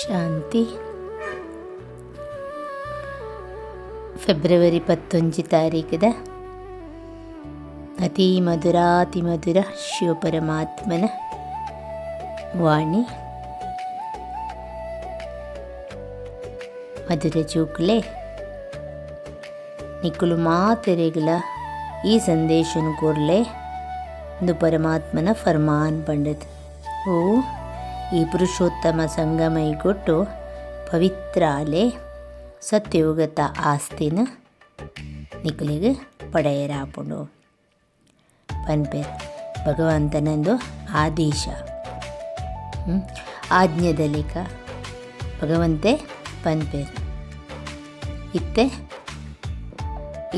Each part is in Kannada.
ಶಾಂತಿ. ಫೆಬ್ರವರಿ ಪತ್ತೊಂಜಿ ತಾರೀಕದ ಅತಿ ಮಧುರಾತಿ ಮಧುರ ಶಿವಪರಮಾತ್ಮನ ವಾಣಿ. ಮಧುರ ಜೋಕ್ಲೆ ನಿಕ್ಕಲು ಮಾತೆರೆಗಳ ಈ ಸಂದೇಶನು ಕೊರ್ಲೆ ಇಂದು ಪರಮಾತ್ಮನ ಫರ್ಮಾನ್ ಪಂಡತ್. ಓ ಈ ಪುರುಷೋತ್ತಮ ಸಂಗಮೈಗೊಟ್ಟು ಪವಿತ್ರಾಲೆ ಸತ್ಯಯುಗತ ಆಸ್ತಿನ ನಿಖಲಿಗೆ ಪಡೆಯರಾಪುಂಡು. ಪನ್ಪೇರ್ ಭಗವಂತನಂದು ಆದೇಶ? ಆಜ್ಞೆದಲಿಕ. ಭಗವಂತೆ ಪನ್ಪೇರ್ ಇತ್ತೆ,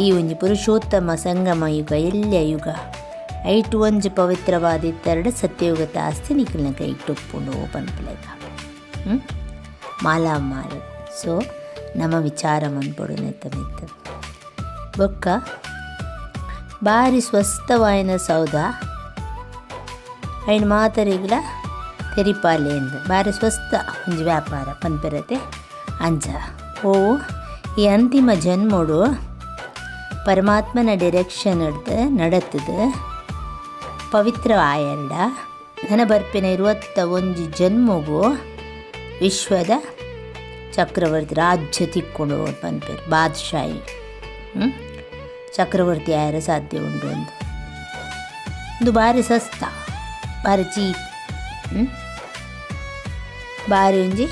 ಈ ಒಂದು ಪುರುಷೋತ್ತಮ ಸಂಗಮ ಯುಗ ಎಲ್ಲ ಯುಗ. ಐಟು ಒಂಜಿ ಪವಿತ್ರವಾದಿತ್ತೆರಡು ಸತ್ಯಯುಗತ ಆಸ್ತಿ ನಿಖಿಲ್ನ ಕೈ ಉಪ್ಪುಂಡು ಓಪನ್ ಹ್ಞೂ ಮಾಲಾ ಮಾಲ. ಸೊ, ನಮ್ಮ ವಿಚಾರ ಮನ್ಪೊಡು ನೆತ್ತ ಬೊಕ್ಕ ಬಾರಿ ಸ್ವಸ್ಥವಾಯಿನ ಸೌದ. ಐನ್ ಮಾತರಿಗಳ ತೆರಿಪಾಲೆ ಅಂದ ಬಾರಿ ಸ್ವಸ್ಥ ಒಂಜಿ ವ್ಯಾಪಾರ ಪನ್ಪೆರತೆ ಅಂಜ, ಓ, ಈ ಅಂತಿಮ ಜನ್ಮಡು ಪರಮಾತ್ಮನ ಡೈರೆಕ್ಷನ್ ನಡತದ ಪವಿತ್ರ ಆಯಂಡ ನನ್ನ ಬರ್ಪಿನ ಇರುವತ್ತ ಒಂಜಿ ಜನ್ಮಗೂ ವಿಶ್ವದ ಚಕ್ರವರ್ತಿ ರಾಜ್ಯ ತಿಕ್ಕೊಂಡು ಪನ್ಪೇರು ಬಾದ್ಶಾಹಿ? ಚಕ್ರವರ್ತಿ ಆಯರ ಸಾಧ್ಯ ಉಂಟು ಒಂದು ಇದು ಭಾರಿ ಸಸ್ತ, ಭಾರಿ ಚೀಪ್? ಭಾರಿ ಒಂಜಿ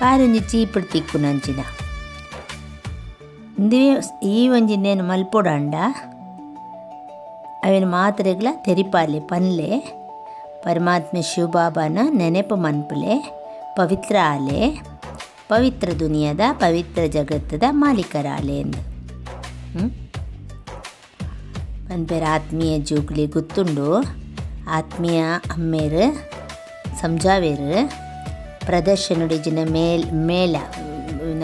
ಭಾರಿ ಒಂಜಿ ಚೀಪಡ್ ತಿಕ್ಕು ನಂಚಿನ ಈ ಒಂಜಿ ನೇನು ಮಲ್ಪೊಡಂಡ ಅವಿನ ಮಾತ್ರೆಗಳ ತೆರಿಪಾಲೆ ಪನ್ಲೆ, ಪರಮಾತ್ಮ ಶಿವಬಾಬಾನ ನೆನಪು ಮನ್ಪುಲೆ, ಪವಿತ್ರ ಆಲೆ, ಪವಿತ್ರ ದುನಿಯಾದ, ಪವಿತ್ರ ಜಗತ್ತದ ಮಾಲೀಕರಾಲೆ ಎಂದು. ಪನ್ಪೇರ ಆತ್ಮೀಯ ಜೂಗ್ಲಿ ಗೊತ್ತುಂಡು, ಆತ್ಮೀಯ ಅಮ್ಮೇರು, ಸಂಜಾವೇರು ಪ್ರದರ್ಶನಡಿಜಿನ ಮೇಲ್, ಮೇಲ,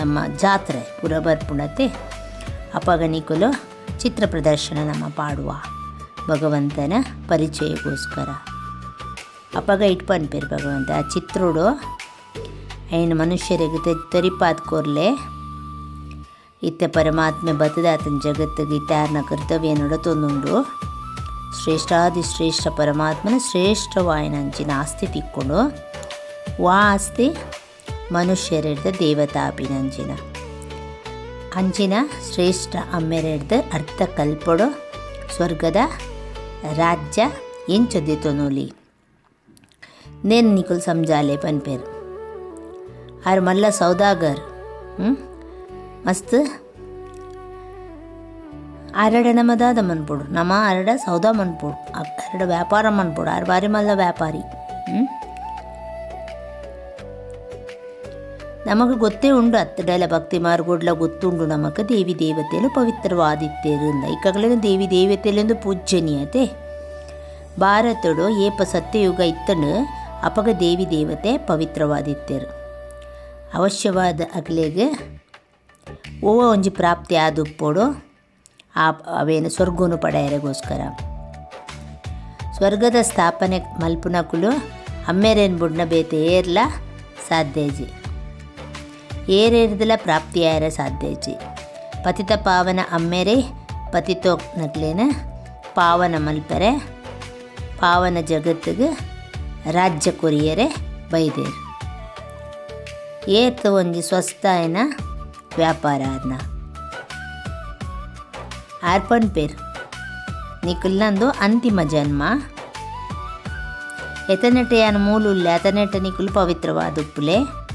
ನಮ್ಮ ಜಾತ್ರೆ ಪುರ ಬರ್ಪುಣತೆ ಅಪಗಣಿಕಲು ಚಿತ್ರ ಪ್ರದರ್ಶನ ನಮ್ಮ ಪಾಡುವ. ಭಗವಂತನ ಪರಿಚಯಕ್ಕೋಸ್ಕರ ಅಪಗ ಪೇರು ಭಗವಂತ. ಆ ಚಿತ್ರೋಡು ಏನು ಮನುಷ್ಯರಿಗೆ ತೆ ತರಿಪಾತ್ ಕೊರ್ಲೆ. ಇತ್ತ ಪರಮಾತ್ಮೆ ಬತ್ತದಾತನ ಜಗತ್ತಿಗೆ ಇತ್ತಾರನ ಕರ್ತವ್ಯ ನಡತೊಂದುಂಡು ಶ್ರೇಷ್ಠಾದಿ ಶ್ರೇಷ್ಠ ಪರಮಾತ್ಮನ ಶ್ರೇಷ್ಠವಾಯಿನಂಚಿನ ಆಸ್ತಿ ತಿಕ್ಕೊಂಡು, ವಾ ಆಸ್ತಿ ಮನುಷ್ಯರಿಡ್ದ ದೇವತಾಪಿನಂಚಿನ ಅಂಚಿನ ಶ್ರೇಷ್ಠ ಅಮ್ಮೆರೆಡ್ದು ಅರ್ಥ ಕಲ್ಪೊಡು, ಸ್ವರ್ಗದ ರಾಜ್ಯ ಎಂಚೊದ್ದಿತೊನೊಲಿ ನೇನು ನಿಕುಲ್ ಸಮಜಾಲೆ ಪನ್ಪೇರು. ಆರು ಮಲ್ಲ ಸೌದಾಗರ್ ಹ್ಞೂ ಮಸ್ತ್? ಅರಡ ನಮ್ಮದಾದ ಮನ್ಪೊಡು. ನಮ್ಮ ಅರಡ ಸೌದಾ ಮನ್ಪೊಡು. ಅರಡ ವ್ಯಾಪಾರ ಮನ್ಪೊಡು. ಆರು ಬಾರಿ ಮಲ್ಲ ವ್ಯಾಪಾರಿ ಹ್ಞೂ ನಮಗೆ ಗೊತ್ತೇ ಉಂಡು ಅತ್ತಡೆಲ್ಲ ಭಕ್ತಿ ಮಾರ್ಗೋಡ್ಲ ಗೊತ್ತುಂಡು ನಮಕ್ ದೇವಿ ದೇವತೆಲು ಪವಿತ್ರವಾದಿತ್ತೇರು ಈಗಾಗಲೇ ದೇವಿ ದೇವತೆಲೆಂದು ಪೂಜ್ಯನೀಯತೆ. ಭಾರತಡು ಏಪ ಸತ್ಯಯುಗ ಇತ್ತನು, ಅಪಗ ದೇವಿ ದೇವತೆ ಪವಿತ್ರವಾದಿತ್ತೇರು. ಅವಶ್ಯವಾದ ಅಗಲೆಗೆ ಓವ ಒಂಜಿ ಪ್ರಾಪ್ತಿ ಆದುಪ್ಪೋಡು, ಆ ಅವೇನು ಸ್ವರ್ಗನು ಪಡೆಯರೆಗೋಸ್ಕರ. ಸ್ವರ್ಗದ ಸ್ಥಾಪನೆ ಮಲ್ಪುನಕುಲು ಅಮ್ಮೇರೇನು ಬುಡ್ನ ಬೇತೆ ಏರ್ಲ ಸಾಧ್ಯಜಿ. ಪ್ರಾಪ್ತಿಯಾಯರ ಸಾಧ್ಯಜಿ. ಪತಿತ ಪಾವನ ಅಮ್ಮೆರೆ ಪತಿತೋ ನಟ್ಲೇನ ಪಾವನ ಮಲ್ಪರೆ, ಪಾವನ ಜಗತ್ತಿಗೆ ರಾಜ್ಯ ಕೊರಿಯರೆ ಬೈದೇರು. ಏತ ಒಂಜಿ ಸ್ವಸ್ಥಾಯನ ವ್ಯಾಪಾರ ಅದನ್ನ ಆರ್ಪಣ್ ಪೇರ್, ನಿಕುಲ್ನಂದು ಅಂತಿಮ ಜನ್ಮ. ಎತನೆಟೆ ಯಾನ ಮೂಲುಲ್ಲೆ ಅತನೆಟ ನಿಕುಲು ಪವಿತ್ರವಾದುಪ್ಪುಲೆ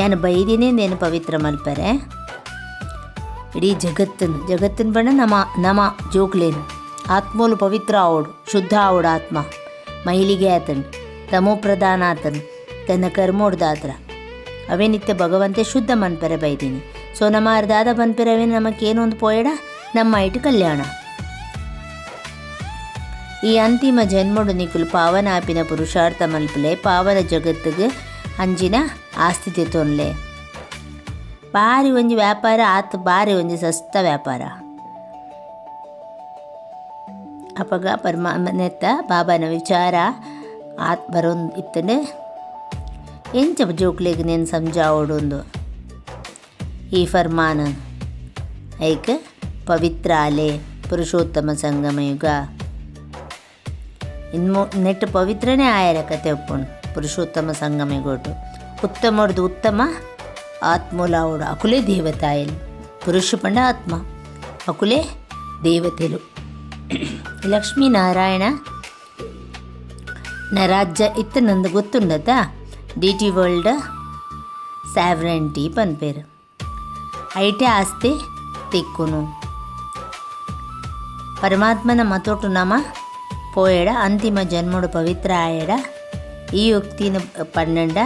ಯಾನ ಬೈದಿನೇ ನೇನು ಪವಿತ್ರ ಮಲ್ಪರೆ? ಇಡೀ ಜಗತ್ತನ್ನು ಜಗತ್ತಿನ ಬಣ್ಣ ನಮ ನಮ ಜೋಕ್ಲೇನು. ಆತ್ಮೋಲು ಪವಿತ್ರ ಆವೋಡು, ಶುದ್ಧ ಆವೋಡು ಆತ್ಮ. ಮಹಿಳಿಗೆ ಆತನು, ತಮೋ ಪ್ರಧಾನ ಆತನು ತನ್ನ ಕರ್ಮೋಡ್ದಾತ್ರ ಅವೇ ನಿತ್ಯ ಭಗವಂತೆ ಶುದ್ಧ ಮನ್ಪರೆ ಬೈದೀನಿ. ಸೊ ನಮ್ಮ ಅರ್ಧಾದ ಮನ್ಪರೆ ಅವೇ ನಮಗೇನು ಒಂದು ಪೋಯಡ? ನಮ್ಮ ಇಟ್ಟು ಕಲ್ಯಾಣ. ಈ ಅಂತಿಮ ಜನ್ಮಡು ನಿಕುಲು ಪಾವನ ಆಪಿನ ಪುರುಷಾರ್ಥ ಮಲ್ಪಲೆ ಪಾವನ ಜಗತ್ತಿಗೆ ಅಂಜಿನ ಆಸ್ತಿ ತೆತ್ತೊನ್ಲೆ ಬಾರಿ ಒಂಜಿ ವ್ಯಾಪಾರ ಆತ್ ಬಾರಿ ಒಂಜಿ ಸಸ್ತ ವ್ಯಾಪಾರ. ಅಪಗ ಪರಮ ನೆತ್ತ ಬಾಬಾನ ವಿಚಾರ ಆತ್ ಬರೋನ್ ಇತ್ತಂಡೆ ಎಂಚ ಜೋಕ್ಲೆಗ್ ನೀನು ಸಂಜಾವೋಡೊಂದು ಈ ಫರ್ಮಾನ ಐಕ್ ಪವಿತ್ರ ಅಲೆ ಪುರುಷೋತ್ತಮ ಸಂಗಮಯುಗ ಇನ್ನು ನೆಟ್ಟು ಪವಿತ್ರನೇ ಆಯರ ಕತೆ ಪುರುಷೋತ್ತಮ ಸಂಗಮಗೊಟ್ಟು ಉತ್ತಮಡ್ದು ಉತ್ತಮ ಆತ್ಮಲಾವುಡು ಅಕುಲೇ ದೇವತಾಯಲು ಪುರುಷ ಪಂಡ ಆತ್ಮ ಅಕುಲೇ ದೇವತೆಲು ಲಕ್ಷ್ಮೀನಾರಾಯಣ ನ ರಾಜ್ಯ ಇತ್ತು ನಂದು ಗೊತ್ತುಂಡದ ಡಿ ಟಿ ವರ್ಲ್ಡ್ ಸಾವ್ರೆಂಟಿ ಪನ್ಪೇರು ಐಟೆ ಆಸ್ತಿ ತಿಕ್ಕುನು ಪರಮಾತ್ಮನ ಮತೋಟು ನಮ పోయడ అంతిమ జన్ముడు పవిత్ర ఆయడ ఈ యుక్తిని పన్నెండ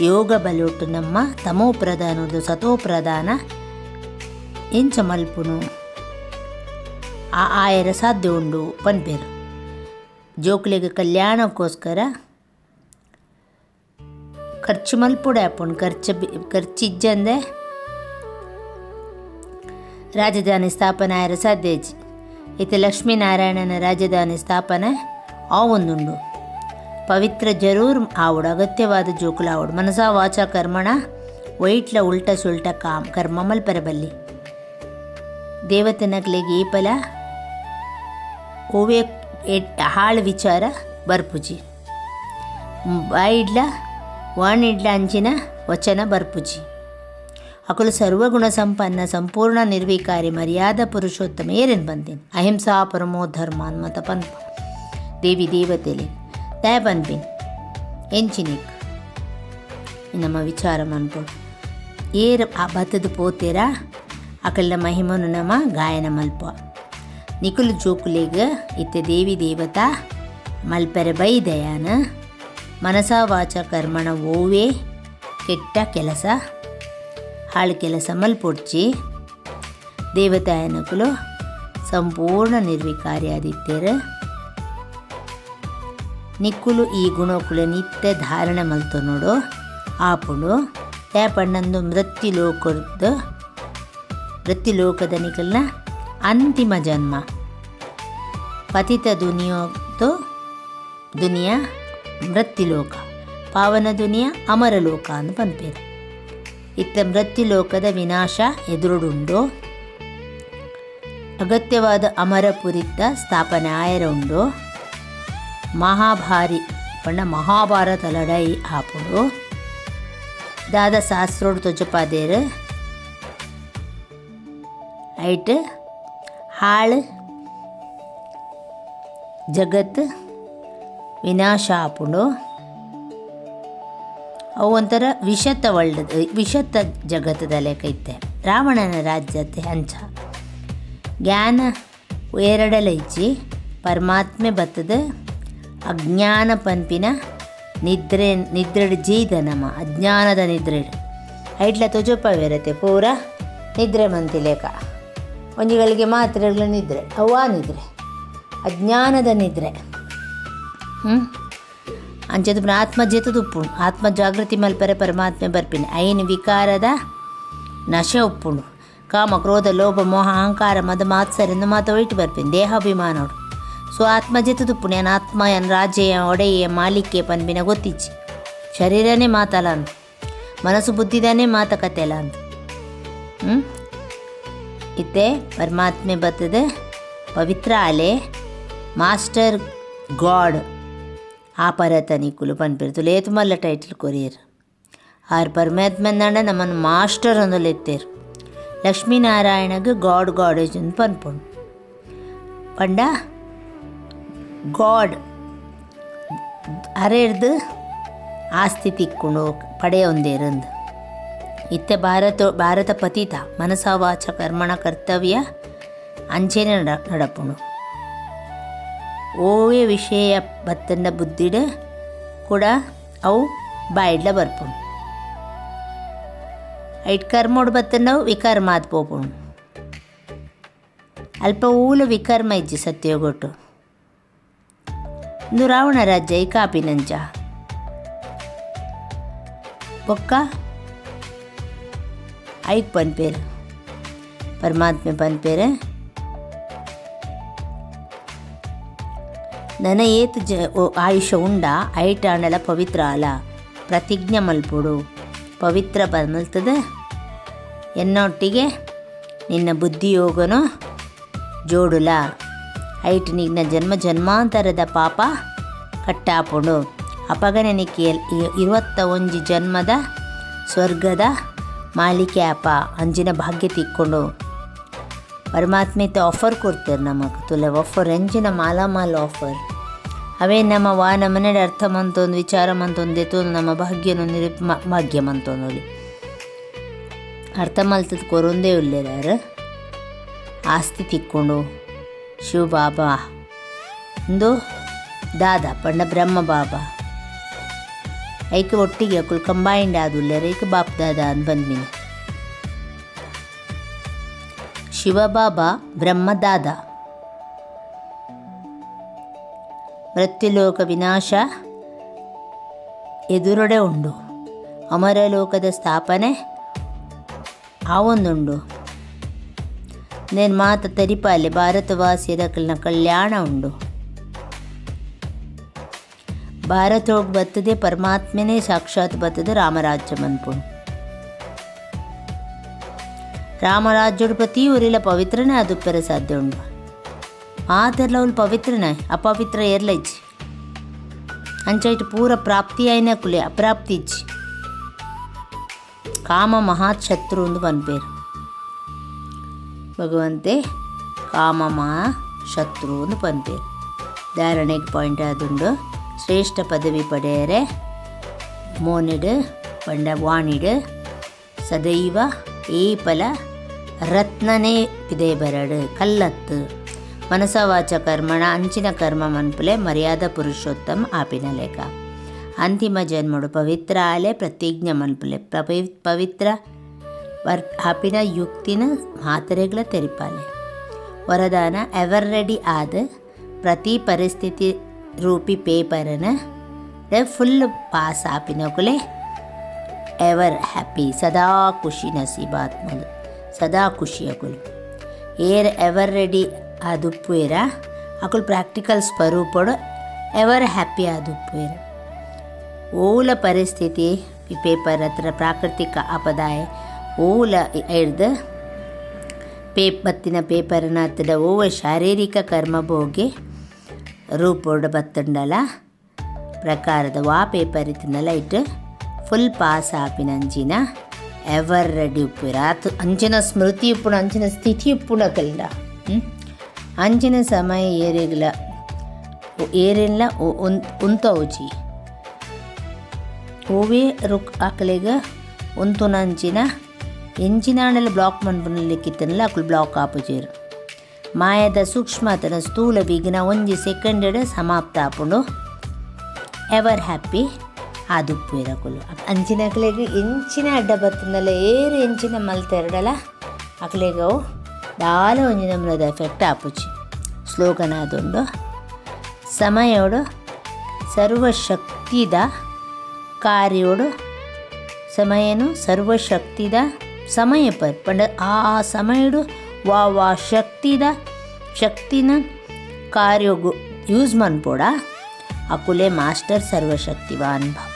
ಯೋಗ ಬಲೊಟ್ಟು ನಮ್ಮ ತಮೋ ಪ್ರಧಾನದು ಸತೋ ಪ್ರಧಾನ ಎಂಚ ಮಲ್ಪುನು ಆ ಆಯರ ಸಾಧ್ಯ ಉಂಡು ಪನ್ಪೇರು ಜೋಕ್ಲೆಗ್ ಕಲ್ಯಾಣಕ್ಕೋಸ್ಕರ ಖರ್ಚು ಮಲ್ಪುಡೆ ಅಪ್ಪುಂಡು ಖರ್ಚು ಖರ್ಚಿಜ್ಜಂದೆ ರಾಜಧಾನಿ ಸ್ಥಾಪನೆ ಆಯರ ಸಾಧ್ಯಜಿ ಇತ್ತೆ ಲಕ್ಷ್ಮೀನಾರಾಯಣನ ರಾಜಧಾನಿ ಸ್ಥಾಪನೆ ಆ ಒಂದುಂಡು ಪವಿತ್ರ ಜರೂರ್ ಆವುಡು, ಅಗತ್ಯವಾದ ಜೋಕುಲು ಆವುಡು. ಮನಸಾ ವಾಚ ಕರ್ಮಣ, ವೈಟ್ಲ ಉಲ್ಟ ಸುಲ್ಟ ಕಾಮ್, ಕರ್ಮ ಮಲ್ಪರಬಲ್ಲಿ ದೇವತನಕ್ಲೆಗ್ ಗೀಪಲ ಓವೆ ಓವೇ ಹಾಳು ವಿಚಾರ ಬರ್ಪುಜಿ. ಬಾಯಿಡ್ಲ ವಾಣಿಡ್ಲ ಅಂಚಿನ ವಚನ ಬರ್ಪುಜಿ. ಅಕುಲು ಸರ್ವಗುಣ ಸಂಪನ್ನ, ಸಂಪೂರ್ಣ ನಿರ್ವಿಕಾರಿ, ಮರ್ಯಾದ ಪುರುಷೋತ್ತಮ ಏರೇನು ಬಂದೇನು. ಅಹಿಂಸಾ ಪರಮೋ ಧರ್ಮ ಅನ್ಮತ ಪನ್ಪ ದೇವಿ ದೇವತೆಲೆ. ದಯ ಪನ್ಪೇನ್ ಎಂಜಿನಿಕ್ ನಮ್ಮ ವಿಚಾರ ಮನ್ಪೋಡು ಏರ್ ಆ ಬತ್ತದು ಪೋತೇರ? ಅಕಲ್ಲ ಮಹಿಮನು ನಮ ಗಾಯನ ಮಲ್ಪ ನಿಕುಲು ಜೋಕುಲೆಗ್ ಇತ್ತೆ ದೇವಿ ದೇವತಾ? ಮಲ್ಪೆರೆ ಬೈ ದಯಾನ? ಮನಸ ವಾಚ ಕರ್ಮಣ ಓವೇ? ಕೆಟ್ಟ ಕೆಲಸ? ಹಾಳು ಕೆಲಸ ಮಲ್ಪೊಡ್ಚಿ? ದೇವತಾಯನಕುಲು ಸಂಪೂರ್ಣ ನಿರ್ವಿಕಾರಿಯಾದಿತ್ತೆರ್? ನಿಕ್ಕುಲು ಈ ಗುಣಕುಳೆ ನಿತ್ಯ ಧಾರಣೆ ಮಲ್ತ ನೋಡು. ಆಪುಡು ಲೋಕದ ಮೃತ್ಯುಲೋಕದ ಮೃತ್ಯುಲೋಕದ ನಿಕಲ್ನ ಅಂತಿಮ ಜನ್ಮ. ಪತಿತ ದುನಿಯೋದು ದುನಿಯಾ ಮೃತ್ಯುಲೋಕ ಪಾವನ ದುನಿಯಾ ಅಮರಲೋಕ ಅಂತ ಬಂದ್ಬೇಕು ಇತ್ತ ಮೃತ್ಯುಲೋಕದ ವಿನಾಶ ಎದುರುಡುಂಡು. ಅಗತ್ಯವಾದ ಅಮರಪುರಿತ ಸ್ಥಾಪನೆ ಆಯರ ಉಂಡು ಮಹಾಭಾರಿ ಪಂಡ ಮಹಾಭಾರತ ಲಡೈ ಆಪುಡು ದಾದ ಸಹಸ್ರೋಡು ತೊಜಪಾದೇರು ಐಟ್, ಹಾಳು, ಜಗತ್, ವಿನಾಶ ಆಪುಂಡು ಅವು ಒಂಥರ ವಿಷತ ವರ್ಲ್ಡ್ ವಿಷತ ಜಗತ್ತದ ಲೆಕ್ಕೈತೆ ರಾವಣನ ರಾಜ್ಯತೆ ಹಂಚ ಜ್ಞಾನ ಎರಡಲೈಚಿ ಪರಮಾತ್ಮೆ ಬತ್ತದ ಅಜ್ಞಾನ ಪನ್ಪಿನ ನಿದ್ರೆ, ನಿದ್ರೆಡ್ ಜೀದ ನಮ, ಅಜ್ಞಾನದ ನಿದ್ರೆಡ್. ಐಟ್ಲ ತೊಜಪವಿರತ್ತೆ ಪೂರ ನಿದ್ರೆ ಮಂತಿ ಲೆಕ್ಕ ಒಂಜಿಗಳಿಗೆ ಮಾತ್ರೆಗಳ ನಿದ್ರೆ, ಅವ್ವಾ ನಿದ್ರೆ. ಅಜ್ಞಾನದ ನಿದ್ರೆ. ಹ್ಞೂ ಅಂಚದ ಆತ್ಮ ಜೇತದ ಉಪ್ಪುಂಡು ಆತ್ಮ ಜಾಗೃತಿ ಮಲ್ಪರೆ ಪರಮಾತ್ಮೆ ಬರ್ಪಿನ. ಐನ್ ವಿಕಾರದ ನಶೆ ಉಪ್ಪುಂಡು ಕಾಮ, ಕ್ರೋಧ, ಲೋಭ, ಮೋಹ, ಅಹಂಕಾರ, ಮದ ಮಾತ್ಸರಿಂದ ಮಾತ ಒಯ್ಟು ಬರ್ಪಿನ. ದೇಹಾಭಿಮಾನೋಡು. ಸೊ ಆತ್ಮ ಜೆತದು ಪುಣ್ಯನ ಆತ್ಮ ಎನ್ ರಾಜ್ಯ ಒಡೆಯ ಮಾಲಿಕೆ ಪನ್ಬಿನ ಗೊತ್ತಿಚ್ಚಿ. ಶರೀರನೇ ಮಾತಲ್ಲ ಅಂತ ಮನಸ್ಸು ಬುದ್ಧಿದಾನೇ ಮಾತಕತೆ ಅಲ್ಲ ಅಂತ ಹ್ಞೂ ಇತ್ತೆ ಪರಮಾತ್ಮೆ ಬರ್ತದೆ ಪವಿತ್ರ ಅಲೆ ಮಾಸ್ಟರ್ ಗಾಡ್ ಆಪರತನಿ ಕುಲು ಪನ್ಪಿರ್ತು ಲೇ ಮಲ್ಲ ಟೈಟಲ್ ಕೊರಿಯರ್. ಆರ್ ಪರಮಾತ್ಮಂದಂಡ ನಮ್ಮನ್ನು ಮಾಸ್ಟರ್ ಅಂದಲು ಎತ್ತೇರು ಲಕ್ಷ್ಮೀನಾರಾಯಣಗೆ ಗಾಡ್ ಗಾಡೇಜ್ ಅಂತ ಪನ್ಪುಂಡು. ಪಂಡ ಗಾಡ್ ಅರೆರ್ದು ಆಸ್ತಿ ತಿಕ್ಕೊಂಡು ಪಡೆಯ ಒಂದೇರಂದು ಇತ್ತೆ ಭಾರತ ಭಾರತ ಪತಿತ ಮನಸಾವಾಚ ಕರ್ಮಣ ಕರ್ತವ್ಯ ಅಂಚೆನೆ ನಡಪುಣು. ಓವೇ ವಿಷಯ ಬತ್ತಂಡ ಬುದ್ಧಿಡ ಕೂಡ ಅವು ಬಾಯಿಡ್ಲ ಬರ್ಪುಣು. ಐಟ್ ಕರ್ಮೋಡು ಬತ್ತಂಡವು ವಿಕರ್ಮ ಆದ್ ಪೋಪುಣು. ಅಲ್ಪ ಊಲ ವಿಕರ್ಮ ಇಜ್ಜಿ ಸತ್ಯೋಗೊಟ್ಟು. ಇಂದು ರಾವಣ ರಾಜ್ಯ ಕಾಪಿನಂಚ ಬೊಕ್ಕ ಐಕ್ ಪನ್ಪೇರ್ ಪರಮಾತ್ಮೆ ಪನ್ಪೇರೆ ನನ ಏತ್ ಜ ಓ ಆಯುಷ್ಯ ಉಂಡ, ಐಟ್ ಆಂಡಲ ಪವಿತ್ರ ಅಲ. ಪ್ರತಿಜ್ಞೆ ಮಲ್ಪುಡು. ಪವಿತ್ರ ಬಲ್ತದೆ ಎನ್ನೊಟ್ಟಿಗೆ ನಿನ್ನ ಬುದ್ಧಿಯೋಗನು ಜೋಡುಲ. ಐಟ್ ನಿನ್ನ ಜನ್ಮ, ಜನ್ಮಾಂತರದ ಪಾಪ ಕಟ್ಟಾಪುಂಡು. ಅಪಗನೆ ನಿಕ್ಕಿ ಇರುವತ್ತ ಒಂಜಿ ಜನ್ಮದ ಸ್ವರ್ಗದ ಮಾಲಿಕೆ ಅಪ, ಅಂಜಿನ ಭಾಗ್ಯ ತಿಕ್ಕೊಂಡು. ಪರಮಾತ್ಮೆತ ಆಫರ್ ಕೊಡ್ತಾರೆ ನಮಗೆ ತುಲೆ ಆಫರ್ ಅಂಜಿನ ಮಾಲಾಮಾಲ್ ಆಫರ್ ಅವೇ ನಮ್ಮ ವಾ ನಮ್ಮನೆಡೆ ಅರ್ಥ ಮಂತೊಂದು, ವಿಚಾರ ಮಂತೊಂದು ನಮ್ಮ ಭಾಗ್ಯನ ನಿರೂಪ ಭಾಗ್ಯ ಮಂತೊಂದು ಅರ್ಥ ಮಲ್ತದ ಕೊರೊಂದೇ ಉಳ್ಳೇದಾರ ಆಸ್ತಿ ತಿಕ್ಕೊಂಡು. ಶಿವ ಬಾಬಾ. ಒಂದು ದಾದ ಪಂಡ ಬ್ರಹ್ಮ ಬಾಬಾ. ಐಕೆ ಒಟ್ಟಿಗೆ ಅಕುಲ್ ಕಂಬೈಂಡ್ ಆದುಲ್ಲರ ಐಕೆ ಬಾಪ್ ದಾದಾ ಅಂತ ಬಂದ್ಮೀನಿ. ಶಿವಬಾಬಾ ಬ್ರಹ್ಮದಾದ ಮೃತ್ಯುಲೋಕ ವಿನಾಶ ಎದುರೊಡೆ ಉಂಡು. ಅಮರಲೋಕದ ಸ್ಥಾಪನೆ ಆವೊಂದುಂಡು ನಿರ್ಮಾತ ತರಿಪಾಲೆ ಭಾರತವಾಸಿಯರ ಭಾರತವಾಸಿಯದ ಕಲ್ಯಾಣ ಉಂಡು. ಭಾರತ ಹೋಗಿ ಬತ್ತದೆ ಪರಮಾತ್ಮನೇ ಸಾಕ್ಷಾತ್ ಬತ್ತದೆ ರಾಮರಾಜ್ಯ ಮನ್ಪು. ರಾಮರಾಜ್ಯುಡು ಪ್ರತಿ ಊರಿಲ್ಲ ಪವಿತ್ರನೇ ಅದುಪ್ಪೆರೆ ಸಾಧ್ಯ ಉಂಡು ಆತರ್ಲ ಅವ್ಳು ಪವಿತ್ರನೇ, ಅಪವಿತ್ರ ಏರ್ಲೈಜ್ ಅಂಚೈಟ್ ಪೂರ ಪ್ರಾಪ್ತಿ ಆಯ್ನೇ ಕುಲೆ, ಅಪ್ರಾಪ್ತಿ ಇಜ್ಜಿ ಕಾಮ ಮಹಾತ್ ಶತ್ರು ಒಂದು ಬಂದ್ಬೇರು ಭಗವಂತೆ ಕಾಮಮ ಶತ್ರು ಅಂದು ಪಂತೆ ಧಾರಣೆಗೆ ಪಾಯಿಂಟ್ ಆದುಂಡು ಶ್ರೇಷ್ಠ ಪದವಿ ಪಡೆಯರೆ ಮೋನಿಡು, ಪಂಡ, ವಾಣಿಡು, ಸದೈವ, ಏಪಲ, ರತ್ನನೇ ಪಿದೆ ಬರಡು, ಕಲ್ಲತ್ತು. ಮನಸವಾಚ ಕರ್ಮಣ, ಅಂಚಿನ ಕರ್ಮ ಮನ್ಪುಲೆ ಮರ್ಯಾದ ಪುರುಷೋತ್ತಮ ಆಪಿನ ಲೇಖ. ಅಂತಿಮ ಜನ್ಮಡು ಪವಿತ್ರ ಆಲೆ ಪ್ರತಿಜ್ಞ ಮನ್ಪುಲೆ ಪವಿ ಪವಿತ್ರ ವರ್ ಆಪಿನ ಯುಕ್ತಿನ ಮಾತ್ರೆಗಳ ತೆರಿಪಾಲೆ ವರದಾನ ಎವರ್ ರೆಡಿ ಆದ ಪ್ರತಿ ಪರಿಸ್ಥಿತಿ ರೂಪಿ ಪೇಪರನ ಫುಲ್ ಪಾಸ್ ಆಪಿನಕುಲೆ ಎವರ್ ಹ್ಯಾಪಿ ಸದಾ ಖುಷಿ ನಸೀಬಾತ್ಮಲು ಸದಾ ಖುಷಿ ಅಕುಲು ಏರ್ ಎವರ್ ರೆಡಿ ಆದುಪ್ಪುವೇರ ಅಕುಲು ಪ್ರಾಕ್ಟಿಕಲ್ ಸ್ವರೂಪಡು ಎವರ್ ಹ್ಯಾಪಿ ಆದುಪ್ಪುವೇರ ಓಲ ಪರಿಸ್ಥಿತಿ ಈ ಪೇಪರ್ ಹತ್ರ ಪ್ರಾಕೃತಿಕ ಆಪದಾಯ ಓಲ ಹಿಡ್ದು ಪೇ ಬತ್ತಿನ ಪೇಪರ್ನ ಹತ್ತಿರ ಓವ ಶಾರೀರಿಕ ಕರ್ಮ ಭೋಗಿ ರೂಪೋಡ ಬತ್ತುಂಡಲ ಪ್ರಕಾರದ ವಾ ಪೇಪರ್ ಇತ್ತಿನಲ ಇಟ್ಟು ಫುಲ್ ಪಾಸ್ ಆಪಿನಂಚಿನ ಎವರ್ ರೆಡಿ ಉಪ್ಪುರ ಆತು ಅಂಚಿನ ಸ್ಮೃತಿ ಉಪ್ಪುಣ ಅಂಚಿನ ಸ್ಥಿತಿ ಉಪ್ಪುಣ ಕಲ್ಲ ಅಂಚಿನ ಸಮಯ ಏರಿಗ್ಲ ಏರೆಲ್ಲ ಉಂತೋಜಿ. ಓವೇ ರುಕ್ ಆಕಲಿಗ ಉಂತುನಂಚಿನ ಎಂಚಿನಾಣೆಲ್ಲ ಬ್ಲಾಕ್ ಮನ್ಪುನಲಿಕ್ಕಿತ್ತನಲ್ಲ ಅಕುಲು ಬ್ಲಾಕ್ ಆಪುಜೇರು. ಮಾಯದ ಸೂಕ್ಷ್ಮತನ ಸ್ಥೂಲ ಬಿಗಿನ ಒಂಜಿ ಸೆಕೆಂಡ್ ಸಮಾಪ್ತ ಆಪುಂಡು. ಎವರ್ ಹ್ಯಾಪಿ ಆದುಪ್ಪುವೆರ್ ಅಕುಲು. ಅಂಚಿನಕ್ಲೆಗ್ ಎಂಚಿನ ಅಡ್ಡ ಬತ್ತಂದಲ್ಲ ಏರು ಎಂಚಿನ ಮಲ್ತೆರಡಲ ಅಕ್ಲೆಗ್ ಅವು ದಾಲ ಒಂಜಿ ನಮ್ರದ ಎಫೆಕ್ಟ್ ಆಪುಜಿ. ಸ್ಲೋಗನ್ ಆದುಂಡು ಸಮಯೋಡು ಸರ್ವಶಕ್ತಿದ ಕಾರ್ಯೋಡು. ಸಮಯನು ಸರ್ವಶಕ್ತಿದ ಸಮಯ ಪರ್ ಪಂಡ ಆ ಸಮಯಡು ವಾ ವಾ ಶಕ್ತಿದ, ಶಕ್ತಿನ ಕಾರ್ಯಗು ಯೂಸ್ ಮನ್ಪೋಡ. ಅಕುಲೆ ಮಾಸ್ಟರ್ ಸರ್ವಶಕ್ತಿವಾನ್ ಭವ.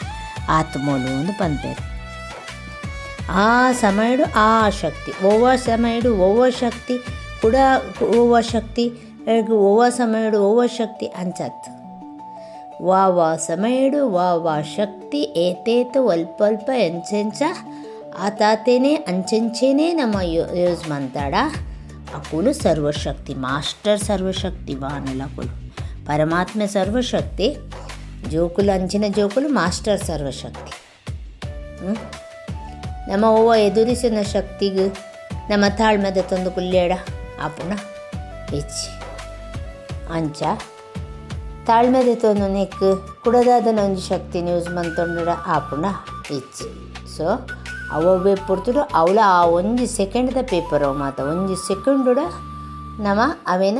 ಆತ್ಮೋಲು ಒಂದು ಪಂಪೇರು ಆ ಸಮಯಡು ಆ ಶಕ್ತಿ, ಒವ್ವ ಸಮಯಡು ಒವ್ವ ಶಕ್ತಿ, ಕೂಡ ಒವ್ವ ಶಕ್ತಿ ಒವ್ವ ಸಮಯಡು ಒವ್ವ ಶಕ್ತಿ ಅಂಚತ್. ವಾ ವಾ ಸಮಯಡು ವಾ ವಾ ಶಕ್ತಿ ಏತೇತ ಅಲ್ಪ ಎಂಚೆಂಚ ಆತಾತೇನೆ, ಅಂಚೆಂಚೇನೆ ನಮ್ಮ ಯೂಸ್ ಮಂತಾಡ. ಅಕುಲು ಸರ್ವಶಕ್ತಿ, ಮಾಸ್ಟರ್ ಸರ್ವಶಕ್ತಿ, ವಾನಲ ಅಕುಲು ಪರಮಾತ್ಮೆ ಸರ್ವಶಕ್ತಿ, ಜೋಕುಲು, ಅಂಚಿನ ಜೋಕುಲು, ಮಾಸ್ಟರ್ ಸರ್ವಶಕ್ತಿ. ನಮ್ಮ ಓವ ಎದುರಿಸಿನ ಶಕ್ತಿಗೂ ನಮ್ಮ ತಾಳ್ಮದ ತಂದು ಕುಲ್ಲೇಡ ಆಪುಣ ಹೆಚ್ಚಿ. ಅಂಚ, ತಾಳ್ಮೆದ ತಂದು ನೆಕ್ ಕುಡದಾದ ಒಂಜಿ ಶಕ್ತಿನ ಯೂಸ್ ಮಂತೊಂಡ ಆಪುನ ಹೆಚ್ಚಿ. ಸೊ ಅವೇ ಪುರ್ತುಡು ಅವಳ ಆ ಒಂಜಿ ಸೆಕೆಂಡ್ದ ಪೇಪರ್ ಅವು ಮಾತ ಒಂಜಿ ಸೆಕೆಂಡುಡ ನಮ್ಮ ಅವೇನ?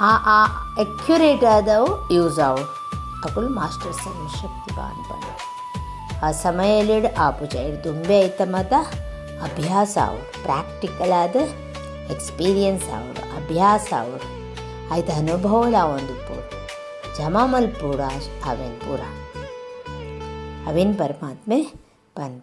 ಆ ಆ ಎಕ್ಯುರೇಟ್ ಆದವು ಯೂಸ್ ಆವು. ಅಕುಲು ಮಾಸ್ಟರ್ ಸರ್ವಶಕ್ತಿ ಬಾ ಅನ್ಪಂಡು ಆ ಸಮಯದಲ್ಲಿ ಆ ಪೂಜೆ ತುಂಬೆ ಐತ ಮಾತ? ಅಭ್ಯಾಸ ಅವು. ಪ್ರಾಕ್ಟಿಕಲ್ ಆದ ಎಕ್ಸ್ಪೀರಿಯನ್ಸ್ ಅವರು ಅಭ್ಯಾಸ ಅವರು ಆಯ್ತು ಅನುಭವಲ ಒಂದು ಪೂರ ಜಮಾಮಲ್ ಪೂರ ಅವೇನು ಪೂರ ಅವೇನು ಪರಮಾತ್ಮೆ ಬಂದ್ಬಿಟ್ಟು